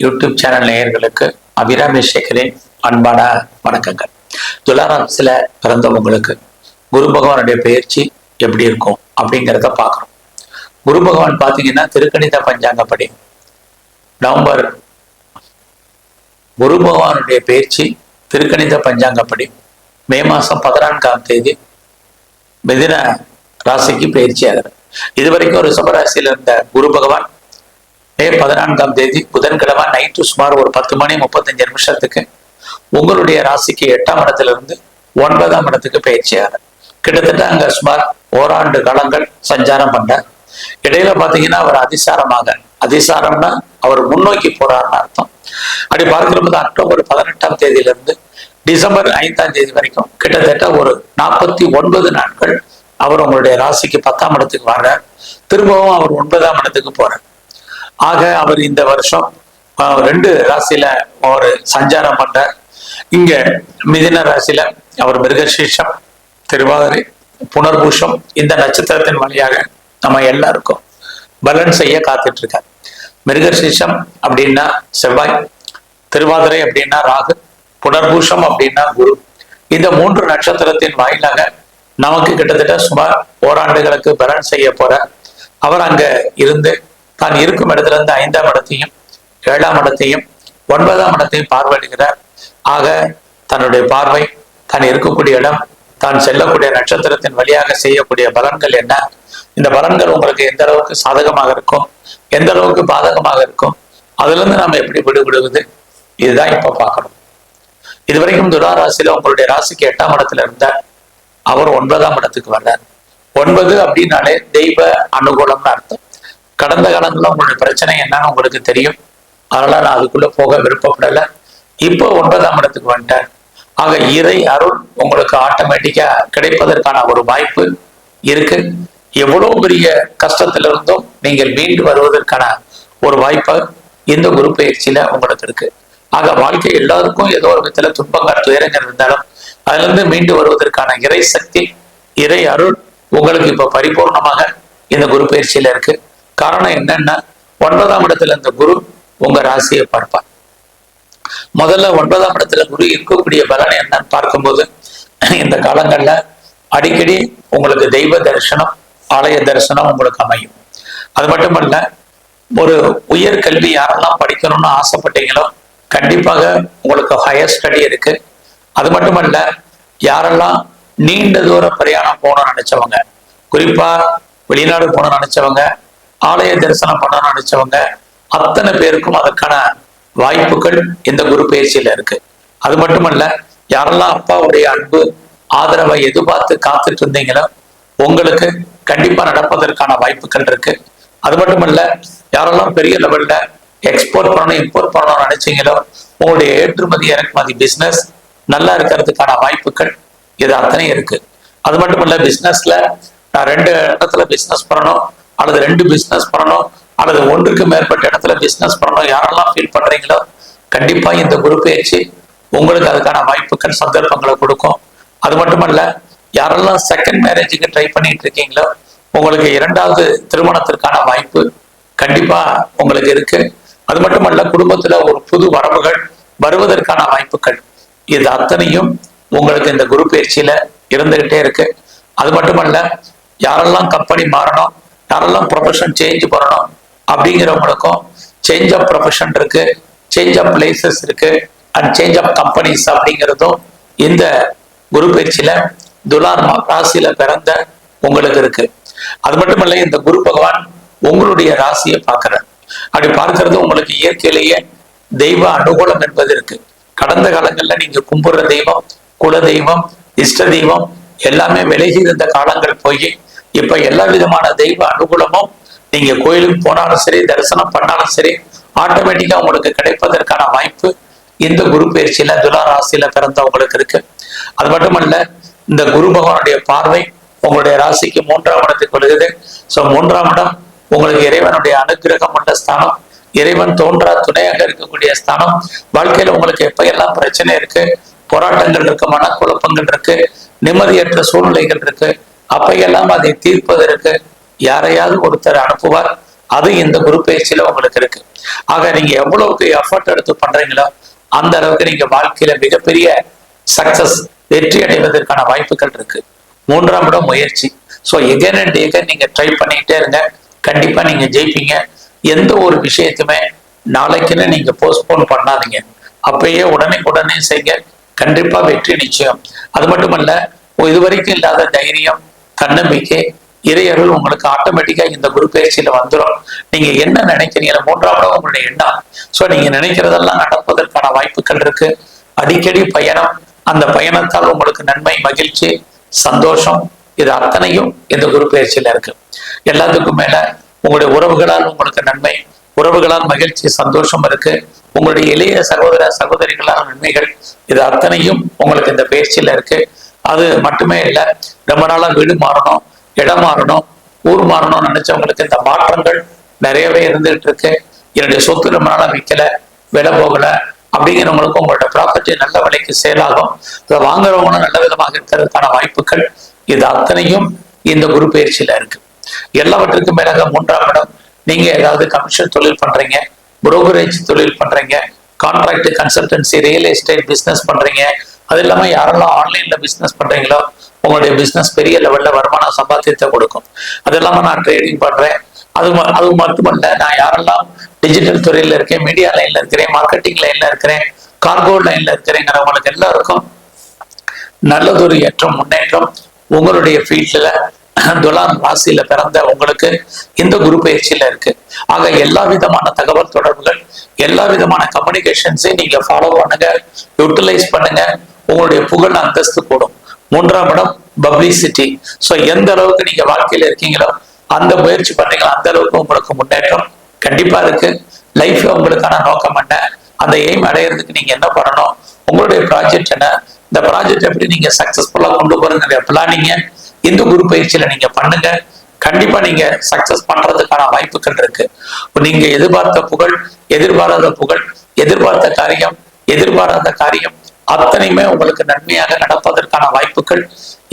YouTube channel நேயர்களுக்கு அபிராமி சேகரின் அன்பான வணக்கங்கள். துளாராசில பிறந்தவங்களுக்கு குரு பகவானுடைய பயிற்சி எப்படி இருக்கும் அப்படிங்கிறத பார்க்குறோம். குரு பகவான் பார்த்தீங்கன்னா திருக்கணித பஞ்சாங்கப்படி நவம்பர் குரு பகவானுடைய பயிற்சி திருக்கணித பஞ்சாங்கப்படி மே மாதம் பதினான்காம் தேதி மிதின ராசிக்கு பயிற்சி ஆகிறது இதுவரைக்கும் ஒரு சுபராசியில் இருந்த குரு பகவான் மே பதினான்காம் தேதி புதன்கிழமை நைட்டு சுமார் ஒரு பத்து மணி முப்பத்தஞ்சு நிமிஷத்துக்கு உங்களுடைய ராசிக்கு எட்டாம் இடத்திலிருந்து ஒன்பதாம் இடத்துக்கு பயிற்சியாகிறார் கிட்டத்தட்ட அங்க சுமார் ஓராண்டு காலங்கள் சஞ்சாரம் பண்ணார் இடையில பாத்தீங்கன்னா அவர் அதிசாரமாக அதிசாரம்னா அவர் முன்னோக்கி போறாருன்னு அர்த்தம். அப்படி பார்க்கும்போது அக்டோபர் பதினெட்டாம் தேதியிலிருந்து டிசம்பர் ஐந்தாம் தேதி வரைக்கும் கிட்டத்தட்ட ஒரு நாற்பத்தி ஒன்பது நாட்கள் அவர் உங்களுடைய ராசிக்கு பத்தாம் இடத்துக்கு வர்றார். திரும்பவும் அவர் ஒன்பதாம் இடத்துக்கு போறார். ஆக அவர் இந்த வருஷம் ரெண்டு ராசியில ஒரு சஞ்சாரம் பண்றார். இங்க மிதின ராசியில அவர் மிருகசீஷம் திருவாதிரை புனர்பூஷம் இந்த நட்சத்திரத்தின் வழியாக நம்ம எல்லாருக்கும் பலன் செய்ய காத்துட்டு இருக்கார் மிருகசீஷம் அப்படின்னா செவ்வாய் திருவாதிரை அப்படின்னா ராகு புனர்பூஷம் அப்படின்னா குரு. இந்த மூன்று நட்சத்திரத்தின் வாயிலாக நமக்கு கிட்டத்தட்ட சுமார் ஓராண்டுகளுக்கு பலன் செய்ய போற அவர் அங்க இருந்து தான் இருக்கும் இடத்திலிருந்து ஐந்தாம் இடத்தையும் ஏழாம் இடத்தையும் ஒன்பதாம் இடத்தையும் பார்வையிடுகிறார். ஆக தன்னுடைய பார்வை தான் இருக்கக்கூடிய இடம் தான் செல்லக்கூடிய நட்சத்திரத்தின் வழியாக செய்யக்கூடிய பலன்கள் என்ன? இந்த பலன்கள் உங்களுக்கு எந்த அளவுக்கு சாதகமாக இருக்கும்? எந்த அளவுக்கு பாதகமாக இருக்கும்? அதுல இருந்து எப்படி விடுபடுவது? இதுதான் இப்ப பார்க்கணும். இதுவரைக்கும் துலா ராசியில உங்களுடைய ராசிக்கு எட்டாம் இடத்துல இருந்தார். அவர் ஒன்பதாம் இடத்துக்கு வர்றார். ஒன்பது அப்படின்னாலே தெய்வ அனுகூலம்னு அர்த்தம். கடந்த காலங்களில் உங்களுடைய பிரச்சனை என்னன்னு உங்களுக்கு தெரியும். அதனால நான் அதுக்குள்ள போக விருப்பப்படலை. இப்போ ஒன்பதாம் இடத்துக்கு வந்துட்டேன். ஆக இறை அருள் உங்களுக்கு ஆட்டோமேட்டிக்கா கிடைப்பதற்கான ஒரு வாய்ப்பு இருக்கு. எவ்வளவு பெரிய கஷ்டத்திலிருந்தும் நீங்கள் மீண்டு வருவதற்கான ஒரு வாய்ப்பு இந்த குரு பயிற்சியில உங்களுக்கு இருக்கு. ஆக வாழ்க்கை எல்லாருக்கும் ஏதோ ஒரு விதத்துல துன்பங்கள் துயரங்கள் இருந்தாலும் அதுல இருந்து மீண்டு வருவதற்கான இறை சக்தி இறை அருள் உங்களுக்கு இப்ப பரிபூர்ணமாக இந்த குரு பயிற்சியில இருக்கு. காரணம் என்னன்னா ஒன்பதாம் இடத்துல இந்த குரு உங்க ராசியை பார்ப்பார். முதல்ல ஒன்பதாம் இடத்துல குரு இருக்கக்கூடிய பலன் என்னன்னு பார்க்கும்போது இந்த காலங்கள்ல அடிக்கடி உங்களுக்கு தெய்வ தரிசனம் ஆலய தரிசனம் உங்களுக்கு அமையும். அது மட்டுமல்ல ஒரு உயர் கல்வி யாரெல்லாம் படிக்கணும்னு ஆசைப்பட்டீங்களோ கண்டிப்பாக உங்களுக்கு ஹையர் ஸ்டடி இருக்கு. அது மட்டுமல்ல யாரெல்லாம் நீண்ட தூர பிரயாணம் போகணும்னு நினைச்சவங்க குறிப்பா வெளிநாடு போகணும்னு நினைச்சவங்க ஆலய தரிசனம் பண்ணணும்னு நினைச்சவங்க அத்தனை பேருக்கும் அதற்கான வாய்ப்புகள் இந்த குரு பயிற்சியில இருக்கு. அது மட்டுமல்ல யாரெல்லாம் அப்பாவுடைய அன்பு ஆதரவை எதிர்பார்த்து காத்துட்டு இருந்தீங்களோ உங்களுக்கு கண்டிப்பா நடப்பதற்கான வாய்ப்புகள் இருக்கு. அது மட்டுமல்ல யாரெல்லாம் பெரிய லெவல்ல எக்ஸ்போர்ட் பண்ணணும் இம்போர்ட் பண்ணணும்னு நினைச்சீங்களோ உங்களுடைய ஏற்றுமதி இறக்குமதி பிசினஸ் நல்லா இருக்கிறதுக்கான வாய்ப்புகள் இது அத்தனையும் இருக்கு. அது மட்டும் பிசினஸ்ல நான் ரெண்டு இடத்துல பிசினஸ் பண்ணணும். அல்லது ரெண்டு பிசினஸ் பண்ணணும் அல்லது ஒன்றுக்கு மேற்பட்ட இடத்துல பிசினஸ் பண்ணணும். யாரெல்லாம் ஃபீல் பண்றீங்களோ கண்டிப்பா இந்த குரு பயிற்சி உங்களுக்கு அதுக்கான வாய்ப்புகள் சந்தர்ப்பங்களை கொடுக்கும். அது மட்டுமல்ல யாரெல்லாம் செகண்ட் மேரேஜுக்கு ட்ரை பண்ணிட்டு இருக்கீங்களோ உங்களுக்கு இரண்டாவது திருமணத்திற்கான வாய்ப்பு கண்டிப்பா உங்களுக்கு இருக்கு. அது மட்டுமல்ல குடும்பத்துல ஒரு புது வரவுகள் வருவதற்கான வாய்ப்புகள். இது அத்தனையும் உங்களுக்கு இந்த குரு பயிற்சியில இருந்துகிட்டே இருக்கு. அது மட்டுமல்ல யாரெல்லாம் கம்பெனி மாறணும் யாரெல்லாம் ப்ரொஃபஷன் சேஞ்ச் பண்ணணும் அப்படிங்கிறவங்களுக்கும் சேஞ்ச் ஆஃப் ப்ரொஃபஷன் இருக்கு சேஞ்ச் ஆஃப் பிளேசஸ் இருக்கு அண்ட் சேஞ்ச் ஆஃப் கம்பெனிஸ் அப்படிங்கிறதும் இந்த குரு பயிற்சியில துலார் ராசியில பிறந்த உங்களுக்கு இருக்கு. அது மட்டும் இல்லை இந்த குரு பகவான் உங்களுடைய ராசியை பார்க்கிறார். அப்படி பார்க்கறது உங்களுக்கு இயற்கையிலேயே தெய்வ அனுகூலம் என்பது இருக்கு. கடந்த காலங்கள்ல நீங்க கும்புற தெய்வம் குல தெய்வம் இஷ்ட தெய்வம் எல்லாமே விலகி இருந்த காலங்கள் போய் இப்ப எல்லா விதமான தெய்வ அனுகூலமும் நீங்க கோயிலுக்கு போனாலும் சரி தரிசனம் பண்ணாலும் சரி ஆட்டோமேட்டிக்கா உங்களுக்கு கிடைப்பதற்கான வாய்ப்பு இந்த குரு பயிற்சியில துலா ராசியில பிறந்தவங்களுக்கு இருக்கு. அது மட்டுமல்ல இந்த குரு பகவானுடைய பார்வை உங்களுடைய ராசிக்கு மூன்றாம் இடத்துக்கு வருகிறது. சோ மூன்றாம் இடம் உங்களுக்கு இறைவனுடைய அனுக்கிரகம் உள்ள ஸ்தானம். இறைவன் தோன்றா துணையாக இருக்கக்கூடிய ஸ்தானம். வாழ்க்கையில உங்களுக்கு எப்ப எல்லாம் பிரச்சனை இருக்கு? போராட்டங்கள் இருக்கு மனக்குழப்பங்கள் இருக்கு நிம்மதியற்ற சூழ்நிலைகள் இருக்கு. அப்பையெல்லாம் அதை தீர்ப்பதற்கு யாரையாவது ஒருத்தர் அனுப்புவார். அது இந்த குரு பயிற்சியில உங்களுக்கு இருக்கு. ஆக நீங்க எவ்வளவுக்கு எஃபர்ட் எடுத்து பண்றீங்களோ அந்த அளவுக்கு நீங்க வாழ்க்கையில மிகப்பெரிய சக்சஸ் வெற்றி அடைவதற்கான வாய்ப்புகள் இருக்கு. மூன்றாம் இடம் முயற்சி. ஸோ எகன் அண்ட் எகன் நீங்க ட்ரை பண்ணிக்கிட்டே இருங்க. கண்டிப்பா நீங்க ஜெயிப்பீங்க. எந்த ஒரு விஷயத்தையுமே நாளைக்குன்னு நீங்க போஸ்ட்போன் பண்ணாதீங்க. அப்பயே உடனே உடனே செய்ய கண்டிப்பா வெற்றி நிச்சயம். அது மட்டுமல்ல இதுவரைக்கும் இல்லாத தைரியம் தன்னம்பிக்கை இறையர்கள் உங்களுக்கு ஆட்டோமேட்டிக்கா இந்த குரு பயிற்சியில வந்துடும் நீங்க என்ன நினைக்கிறீங்க? மூன்றாவது உங்களுடைய எண்ணம். சோ நீங்க நினைக்கிறதெல்லாம் நடப்பதற்கான வாய்ப்புகள் இருக்கு. அடிக்கடி பயணம். அந்த பயணத்தால் உங்களுக்கு நன்மை மகிழ்ச்சி சந்தோஷம் இது அத்தனையும் இந்த குரு பயிற்சியில இருக்கு. எல்லாத்துக்கும் மேல உங்களுடைய உறவுகளால் உங்களுக்கு நன்மை உறவுகளால் மகிழ்ச்சி சந்தோஷம் இருக்கு. உங்களுடைய இளைய சகோதர சகோதரிகளான நன்மைகள் இது அத்தனையும் உங்களுக்கு இந்த பயிற்சியில இருக்கு. அது மட்டுமே இல்லை ரொம்ப நாளாக வீடு மாறணும் இடம் மாறணும் ஊர் மாறணும்னு நினைச்சவங்களுக்கு இந்த மாற்றங்கள் நிறையவே இருந்துகிட்டு இருக்கு என்னுடைய சொத்து ரொம்ப நாளாக விற்கல விலை போகல அப்படிங்கிறவங்களுக்கும் உங்களோட ப்ராப்பர்ட்டி நல்ல விலைக்கு சேல் ஆகும். இதை வாங்குறவங்களும் நல்ல விதமாக இருக்கிறதுக்கான வாய்ப்புகள் இது அத்தனையும் இந்த குரு பயிற்சியில இருக்கு. எல்லாவற்றுக்கும் மேலாக மூன்றாம் இடம் நீங்க ஏதாவது கமிஷன் தொழில் பண்றீங்க புரோக்கரேஜ் தொழில் பண்றீங்க contract consultancy real estate business பண்றீங்க அது இல்லாம யாரெல்லாம் ஆன்லைன்ல பிசினஸ் பண்றீங்களோ உங்களுடைய பிசினஸ் பெரிய லெவல்ல வருமானம் சம்பாத்தியத்தை கொடுக்கும். அது இல்லாம நான் ட்ரேடிங் பண்றேன். அது அது மட்டுமல்ல நான் யாரெல்லாம் டிஜிட்டல் துறையில இருக்கேன் மீடியா லைன்ல இருக்கிறேன் மார்க்கெட்டிங் லைன்ல இருக்கிறேன் கார்கோ லைன்ல இருக்கிறேங்கிறவங்களுக்கு எல்லாருக்கும் நல்லதொரு ஏற்றம் முன்னேற்றம் உங்களுடைய ஃபீல்ட்ல துலாம் ராசியில பிறந்த உங்களுக்கு இந்த குரு பயிற்சியில இருக்கு. ஆக எல்லா விதமான தகவல் தொடர்புகள் எல்லா விதமான கம்யூனிகேஷன்ஸையும் நீங்க ஃபாலோ பண்ணுங்க யூட்டிலைஸ் பண்ணுங்க. உங்களுடைய புகழ் அந்தஸ்து கூடும் மூன்றாம் இடம் பப்ளிசிட்டி ஸோ எந்த அளவுக்கு நீங்க வாழ்க்கையில இருக்கீங்களோ அந்த முயற்சி பண்ணீங்களோ அந்த அளவுக்கு உங்களுக்கு முன்னேற்றம் கண்டிப்பா இருக்கு. லைஃப்ல உங்களுக்கான நோக்கம் என்ன? அந்த எய்ம் அடையிறதுக்கு நீங்க என்ன பண்ணணும்? உங்களுடைய ப்ராஜெக்ட் என்ன? இந்த ப்ராஜெக்ட் எப்படி நீங்க சக்சஸ்ஃபுல்லா கொண்டு போறீங்க பிளானிங்க இந்த குரு பயிற்சியில நீங்க பண்ணுங்க. கண்டிப்பா நீங்க சக்சஸ் பண்றதுக்கான வாய்ப்புகள் இருக்கு. நீங்க எதிர்பார்த்த புகழ் எதிர்பாராத புகழ் எதிர்பார்த்த காரியம் எதிர்பாராத காரியம் அத்தனையுமே உங்களுக்கு நன்மையாக நடப்பதற்கான வாய்ப்புகள்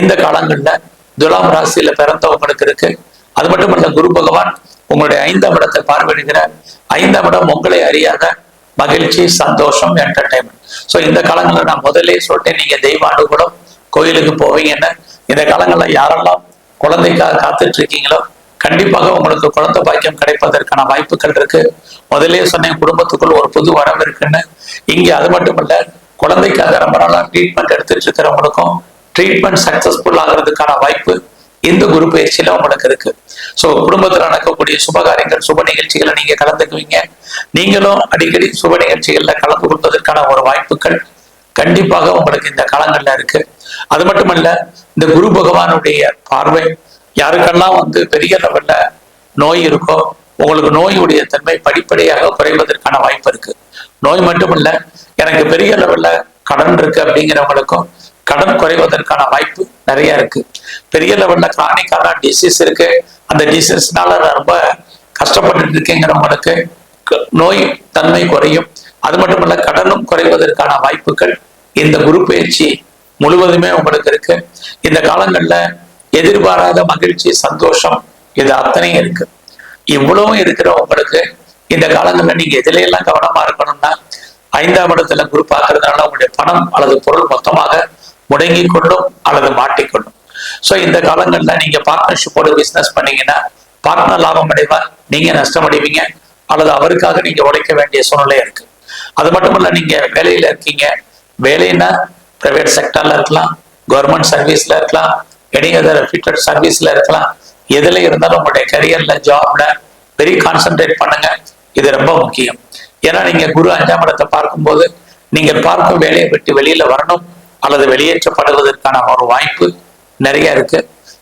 இந்த காலங்கள்ல துலாம் ராசியில பிறந்தவங்களுக்கு இருக்கு. அது மட்டுமல்ல குரு பகவான் உங்களுடைய ஐந்தாம் இடத்தை பார்வையிடுகிற ஐந்தாம் இடம் உங்களை அறியாத மகிழ்ச்சி சந்தோஷம் என்டர்டைன்மெண்ட் ஸோ இந்த காலங்களில் நான் முதலே சொல்லிட்டேன் நீங்க தெய்வ அனுகூலம் கோயிலுக்கு போவீங்கன்னு. இந்த காலங்களில் யாரெல்லாம் குழந்தைக்காக காத்துட்டு இருக்கீங்களோ கண்டிப்பாக உங்களுக்கு குழந்தை பாக்கியம் கிடைப்பதற்கான வாய்ப்புகள் இருக்கு. முதலே சொன்னேன் குடும்பத்துக்குள் ஒரு புது வரவு இருக்குன்னு. இங்க அது மட்டும் குழந்தைக்காக ரொம்ப நாளாக ட்ரீட்மெண்ட் எடுத்துட்டு இருக்கிறவங்களுக்கும் ட்ரீட்மெண்ட் சக்சஸ்ஃபுல் ஆகிறதுக்கான வாய்ப்பு இந்த குரு பயிற்சியில உங்களுக்கு இருக்கு. ஸோ குடும்பத்தில் நடக்கக்கூடிய சுபகாரியங்கள் சுப நிகழ்ச்சிகளை நீங்க கலந்துக்குவீங்க. நீங்களும் அடிக்கடி சுப நிகழ்ச்சிகள்ல கலந்து கொள்வதற்கான ஒரு வாய்ப்புகள் கண்டிப்பாக உங்களுக்கு இந்த காலங்கள்ல இருக்கு. அது மட்டுமல்ல இந்த குரு பகவானுடைய பார்வை யாருக்கெல்லாம் வந்து பெரிய லெவல்ல நோய் இருக்கோ உங்களுக்கு நோயுடைய தன்மை படிப்படியாக குறைவதற்கான வாய்ப்பு இருக்கு. நோய் மட்டுமல்ல எனக்கு பெரிய லெவல்ல கடன் இருக்கு அப்படிங்கிறவங்களுக்கும் கடன் குறைவதற்கான வாய்ப்பு நிறைய இருக்கு. பெரிய லெவல்ல கிரானிக்கான டிசீஸ் இருக்கு. அந்த டிசீஸ்னால ரொம்ப கஷ்டப்பட்டு இருக்கேங்கிறவங்களுக்கு நோய் தன்மை குறையும். அது மட்டுமல்ல கடனும் குறைவதற்கான வாய்ப்புகள் இந்த குரு பயிற்சி முழுவதுமே உங்களுக்கு இருக்கு. இந்த காலங்கள்ல எதிர்பாராத மகிழ்ச்சி சந்தோஷம் இது அத்தனையும் இருக்கு. இவ்வளவும் இருக்கிற உங்களுக்கு இந்த காலங்கள்ல நீங்க எதுல எல்லாம் கவனமா இருக்கணும்னா ஐந்தாம் இடத்துல குரு பார்க்கறதுனால உங்களுடைய பணம் அல்லது பொருள் மொத்தமாக முடங்கி கொள்ளும் அல்லது மாட்டிக்கொள்ளும் ஸோ இந்த காலங்கள்ல நீங்க பார்ட்னர்ஷிப்போட பிசினஸ் பண்ணீங்கன்னா பார்ட்னர் லாபம் அடைவார் நீங்க நஷ்டம் அடைவீங்க அல்லது அவருக்காக நீங்க உழைக்க வேண்டிய சூழ்நிலை இருக்கு. அது மட்டும் இல்ல நீங்க வேலையில இருக்கீங்க வேலைன்னா பிரைவேட் செக்டர்ல இருக்கலாம் கவர்மெண்ட் சர்வீஸ்ல இருக்கலாம் எனி அதர் ஃபிட்டட் சர்வீஸ்ல இருக்கலாம் எதுல இருந்தாலும் உங்களுடைய கரியர்ல ஜாப்ல வெரி கான்சென்ட்ரேட் பண்ணுங்க இது ரொம்ப முக்கியம். ஏன்னா நீங்க குரு அஞ்சாம் இடத்தை பார்க்கும்போது நீங்கள் பார்க்கும் வேலையை விட்டு வெளியில வரணும் அல்லது வெளியேற்றப்படுவதற்கான ஒரு வாய்ப்பு நிறைய இருக்கு.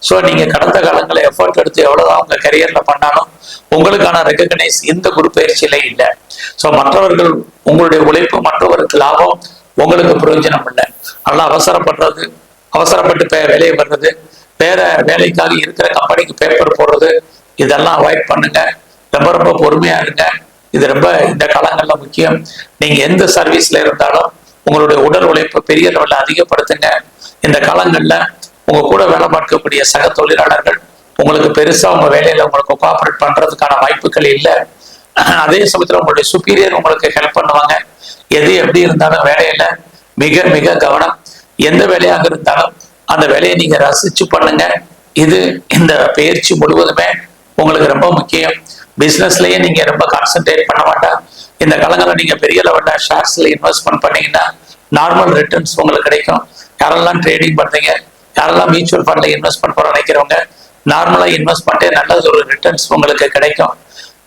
ஸோ நீங்க கடந்த காலங்களில் எஃபர்ட் எடுத்து எவ்வளவுதான் உங்க கரியர்ல பண்ணாலும் உங்களுக்கான ரெகக்னைஸ் இந்த குரு பயிற்சியில இல்லை. ஸோ மற்றவர்கள் உங்களுடைய உழைப்பு மற்றவருக்கு லாபம் உங்களுக்கு பிரயோஜனம் இல்லை. அதெல்லாம் அவசரப்படுறது அவசரப்பட்டு பே வேலையை வர்றது வேற வேலைக்காக இருக்கிற கம்பெனிக்கு பேப்பர் போடுறது இதெல்லாம் அவாய்ட் பண்ணுங்க. ரொம்ப ரொம்ப பொறுமையா இருங்க. இது ரொம்ப இந்த காலங்கள்ல முக்கியம். நீங்க எந்த சர்வீஸ்ல இருந்தாலும் உங்களுடைய உடல் உழைப்பு பெரிய லெவலில் அதிகப்படுத்துங்க. இந்த காலங்கள்ல உங்க கூட வேலை பார்க்கக்கூடிய சக தொழிலாளர்கள் உங்களுக்கு பெருசா உங்க வேலையில உங்களுக்கு கோஆபரேட் பண்றதுக்கான வாய்ப்புகள் இல்லை. அதே சமயத்துல உங்களுடைய சுப்பீரியர் உங்களுக்கு ஹெல்ப் பண்ணுவாங்க. எது எப்படி இருந்தாலும் வேலையில மிக மிக கவனம். எந்த வேலையாக இருந்தாலும் அந்த வேலையை நீங்க ரசிச்சு பண்ணுங்க. இது இந்த பயிற்சி முழுவதுமே உங்களுக்கு ரொம்ப முக்கியம். பிசினஸ்லயே நீங்க ரொம்ப கான்சென்ட்ரேட் பண்ண மாட்டோம் இந்த காலங்களில் நீங்க பெரிய லெவல்ல ஷேர்ஸ்ல இன்வெஸ்ட்மெண்ட் பண்ணீங்கன்னா நார்மல் ரிட்டர்ன்ஸ் உங்களுக்கு கிடைக்கும். யாரெல்லாம் ட்ரேடிங் பண்றீங்க யாரெல்லாம் மியூச்சுவல் ஃபண்ட்ல இன்வெஸ்ட்மெண்ட் பண்ண நினைக்கிறவங்க நார்மலா இன்வெஸ்ட் பண்ணிட்டு நல்ல ஒரு ரிட்டர்ன்ஸ் உங்களுக்கு கிடைக்கும்.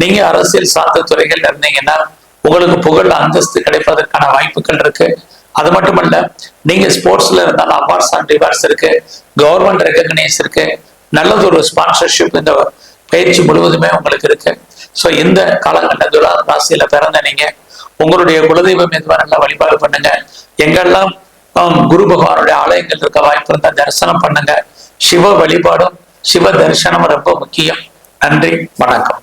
நீங்க அரசியல் சார்ந்த துறைகள் இருந்தீங்கன்னா உங்களுக்கு புகழ் அந்தஸ்து கிடைப்பதற்கான வாய்ப்புகள் இருக்கு. அது மட்டுமல்ல நீங்க ஸ்போர்ட்ஸ்ல இருந்தாலும் அவார்ட்ஸ் அண்ட் ரிவார்ட்ஸ் இருக்கு. கவர்மெண்ட் ரெக்கக்னைஸ் இருக்கு. நல்லது ஒரு ஸ்பான்சர்ஷிப் இந்த பயிற்சி முழுவதுமே உங்களுக்கு இருக்கு. ஸோ இந்த காலகட்ட துலா ராசியில பிறந்த நீங்க உங்களுடைய குலதெய்வம் எதுவாக நல்லா வழிபாடு பண்ணுங்க. எங்கெல்லாம் குரு பகவானுடைய ஆலயங்கள் இருக்க வாய்ப்பு இருந்தால் தரிசனம் பண்ணுங்க. சிவ வழிபாடும் சிவ தரிசனம் ரொம்ப முக்கியம். நன்றி வணக்கம்.